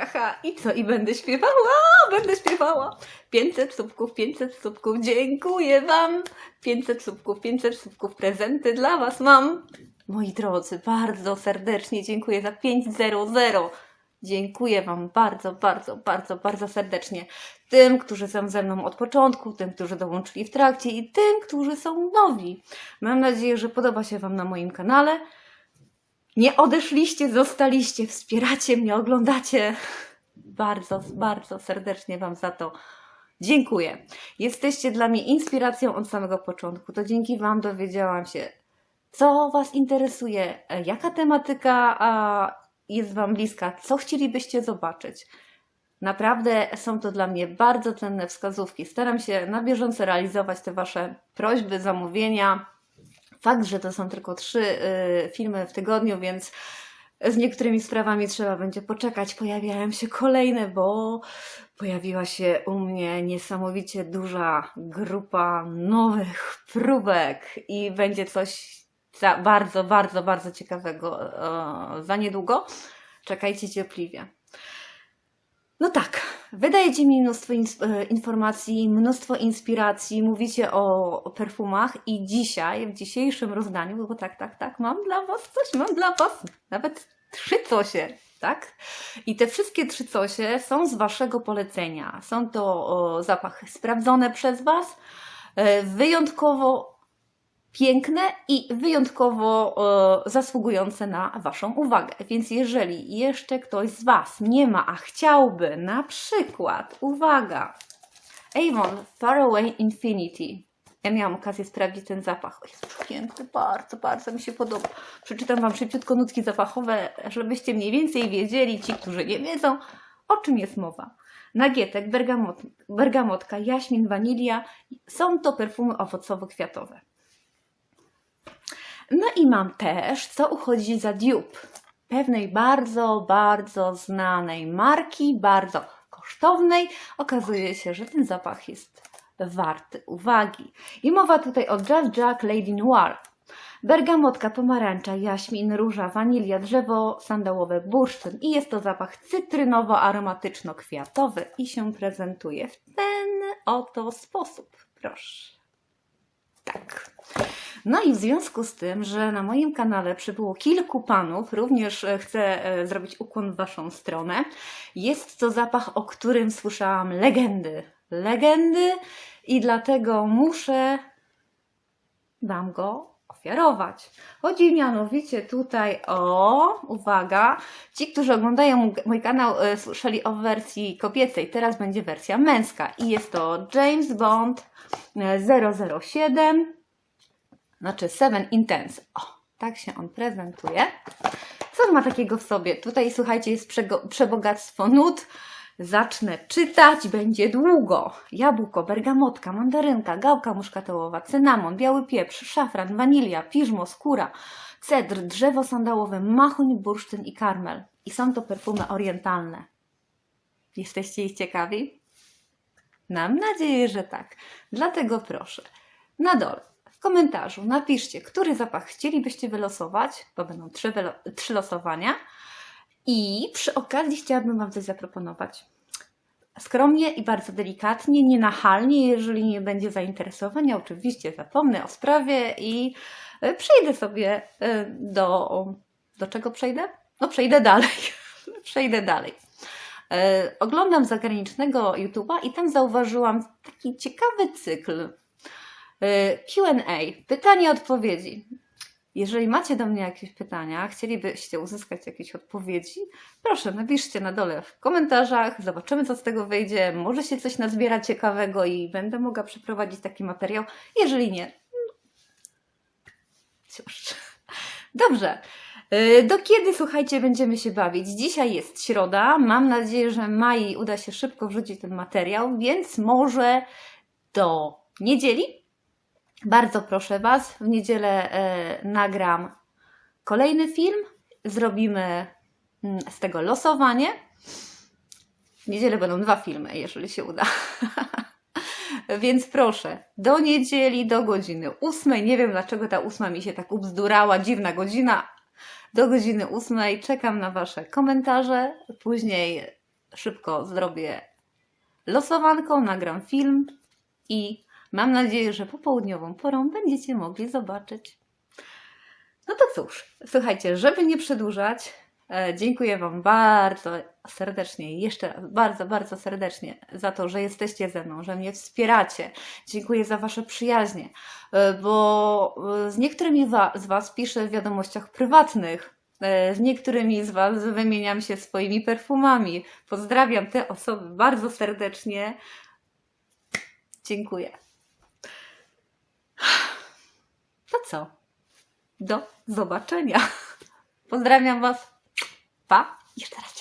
ha. I co? I będę śpiewała, będę śpiewała. 500 słupków, 500 słupków, dziękuję Wam. 500 słupków, 500 słupków, prezenty dla Was mam. Moi drodzy, bardzo serdecznie dziękuję za 500. Dziękuję Wam bardzo, bardzo, bardzo, bardzo serdecznie. Tym, którzy są ze mną od początku, tym, którzy dołączyli w trakcie i tym, którzy są nowi. Mam nadzieję, że podoba się Wam na moim kanale. Nie odeszliście, zostaliście, wspieracie mnie, oglądacie. Bardzo, bardzo serdecznie Wam za to dziękuję. Jesteście dla mnie inspiracją od samego początku. To dzięki Wam dowiedziałam się, co Was interesuje, jaka tematyka jest Wam bliska, co chcielibyście zobaczyć. Naprawdę są to dla mnie bardzo cenne wskazówki. Staram się na bieżąco realizować te Wasze prośby, zamówienia. Fakt, że to są tylko trzy y, filmy w tygodniu, więc z niektórymi sprawami trzeba będzie poczekać. Pojawiają się kolejne, bo pojawiła się u mnie niesamowicie duża grupa nowych próbek i będzie coś bardzo, bardzo, bardzo ciekawego e, za niedługo. Czekajcie cierpliwie. No tak, wydajecie mi mnóstwo e, informacji, mnóstwo inspiracji, mówicie o, perfumach i dzisiaj, w dzisiejszym rozdaniu, bo tak, tak, tak, mam dla Was coś, mam dla Was nawet trzy cosie, tak? I te wszystkie trzy cosie są z Waszego polecenia. Są to zapachy sprawdzone przez Was, e, wyjątkowo piękne i wyjątkowo e, zasługujące na Waszą uwagę. Więc jeżeli jeszcze ktoś z Was nie ma, a chciałby na przykład, uwaga, Avon Faraway Infinity. Ja miałam okazję sprawdzić ten zapach. Jest piękny, bardzo, bardzo mi się podoba. Przeczytam Wam szybciutko nutki zapachowe, żebyście mniej więcej wiedzieli, ci, którzy nie wiedzą, o czym jest mowa. Nagietek, bergamot, bergamotka, jaśmin, wanilia. Są to perfumy owocowo-kwiatowe. No i mam też, co uchodzi za dupe. Pewnej bardzo, bardzo znanej marki, bardzo kosztownej. Okazuje się, że ten zapach jest warty uwagi. I mowa tutaj o Just Jack Lady Noir. Bergamotka, pomarańcza, jaśmin, róża, wanilia, drzewo sandałowe, bursztyn. I jest to zapach cytrynowo-aromatyczno-kwiatowy i się prezentuje w ten oto sposób. Proszę. Tak. No i w związku z tym, że na moim kanale przybyło kilku panów, również e, chcę e, zrobić ukłon w Waszą stronę. Jest to zapach, o którym słyszałam legendy. Legendy i dlatego muszę Wam go ofiarować. Chodzi mianowicie tutaj o, uwaga, ci, którzy oglądają mój- kanał, e, słyszeli o wersji kobiecej, teraz będzie wersja męska i jest to James Bond e, 007 znaczy Seven Intense. O, tak się on prezentuje. Co on ma takiego w sobie? Tutaj słuchajcie, jest przebogactwo nut. Zacznę czytać, będzie długo. Jabłko, bergamotka, mandarynka, gałka muszkatołowa, cynamon, biały pieprz, szafran, wanilia, piżmo, skóra, cedr, drzewo sandałowe, machoń, bursztyn i karmel. I są to perfumy orientalne. Jesteście ich ciekawi? Mam nadzieję, że tak. Dlatego proszę, na dole w komentarzu napiszcie, który zapach chcielibyście wylosować, bo będą trzy, trzy losowania. I przy okazji chciałabym Wam coś zaproponować. Skromnie i bardzo delikatnie, nienachalnie, jeżeli nie będzie zainteresowania, oczywiście zapomnę o sprawie i e, przejdę sobie e, do. Do czego przejdę? No, przejdę dalej. przejdę dalej. E, Oglądam zagranicznego YouTube'a i tam zauważyłam taki ciekawy cykl QA, pytania, odpowiedzi. Jeżeli macie do mnie jakieś pytania, chcielibyście uzyskać jakieś odpowiedzi, proszę napiszcie na dole w komentarzach, zobaczymy co z tego wyjdzie, może się coś nazbiera ciekawego i będę mogła przeprowadzić taki materiał. Jeżeli nie, no, cóż. Dobrze. Y, Do kiedy, słuchajcie, będziemy się bawić? Dzisiaj jest środa. Mam nadzieję, że Mai uda się szybko wrzucić ten materiał, więc może do niedzieli bardzo proszę Was, w niedzielę e, nagram kolejny film. Zrobimy mm, z tego losowanie. W niedzielę będą dwa filmy, jeżeli się uda. Więc proszę, do niedzieli, do godziny ósmej. Nie wiem dlaczego ta ósma mi się tak ubzdurała, dziwna godzina. Do godziny ósmej czekam na Wasze komentarze. Później szybko zrobię losowanką, nagram film i mam nadzieję, że popołudniową porą będziecie mogli zobaczyć. No to cóż, słuchajcie, żeby nie przedłużać, e, dziękuję Wam bardzo serdecznie, jeszcze raz bardzo, bardzo serdecznie za to, że jesteście ze mną, że mnie wspieracie. Dziękuję za Wasze przyjaźnie, e, bo e, z niektórymi z Was piszę w wiadomościach prywatnych. Z niektórymi z Was wymieniam się swoimi perfumami. Pozdrawiam te osoby bardzo serdecznie. Dziękuję. To co? Do zobaczenia. Pozdrawiam Was. Pa. Jeszcze raz.